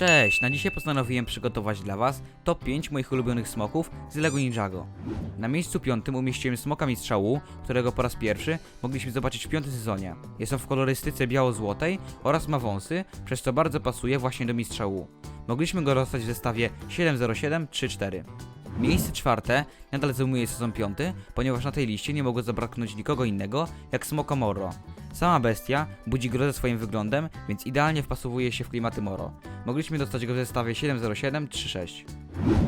Cześć, na dzisiaj postanowiłem przygotować dla Was top 5 moich ulubionych smoków z Lego Ninjago. Na miejscu piątym umieściłem smoka mistrza Wu, którego po raz pierwszy mogliśmy zobaczyć w piątym sezonie. Jest on w kolorystyce biało-złotej oraz ma wąsy, przez co bardzo pasuje właśnie do mistrza Wu. Mogliśmy go dostać w zestawie 70734. Miejsce czwarte nadal zajmuje sezon piąty, ponieważ na tej liście nie mogło zabraknąć nikogo innego jak Smoko Moro. Sama bestia budzi grozę swoim wyglądem, więc idealnie wpasowuje się w klimaty Moro. Mogliśmy dostać go w zestawie 70736.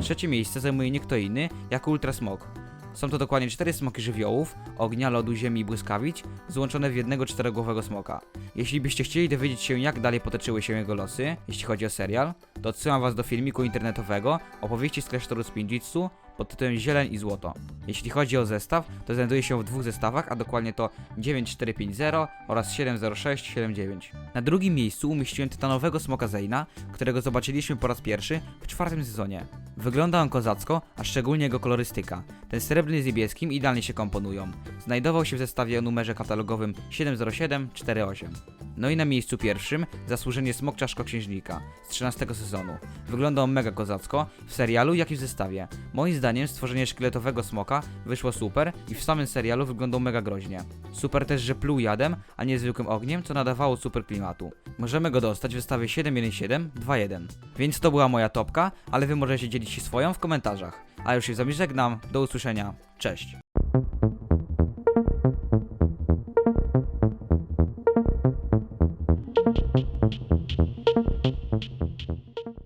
Trzecie miejsce zajmuje nie kto inny jak Ultra Smok. Są to dokładnie cztery smoki żywiołów, ognia, lodu, ziemi i błyskawic, złączone w jednego czterogłowego smoka. Jeśli byście chcieli dowiedzieć się jak dalej potoczyły się jego losy, jeśli chodzi o serial, to odsyłam was do filmiku internetowego opowieści z klasztoru Spinjitzu pod tytułem Zieleń i Złoto. Jeśli chodzi o zestaw, to znajduje się w dwóch zestawach, a dokładnie to 9450 oraz 70679. Na drugim miejscu umieściłem tytanowego smoka Zeyna, którego zobaczyliśmy po raz pierwszy w czwartym sezonie. Wygląda on kozacko, a szczególnie jego kolorystyka. Ten srebrny z niebieskim idealnie się komponują. Znajdował się w zestawie o numerze katalogowym 70748. No i na miejscu pierwszym zasłużenie smok czaszko-księżnika z 13 sezonu. Wygląda on mega kozacko w serialu, jak i w zestawie. Moim zdaniem stworzenie szkieletowego smoka wyszło super i w samym serialu wyglądał mega groźnie. Super też, że pluł jadem, a nie zwykłym ogniem, co nadawało super klimatu. Możemy go dostać w zestawie 71721. Więc to była moja topka, ale wy możecie dzielić dzielić się swoją w komentarzach. A już się z wami żegnam, do usłyszenia, cześć!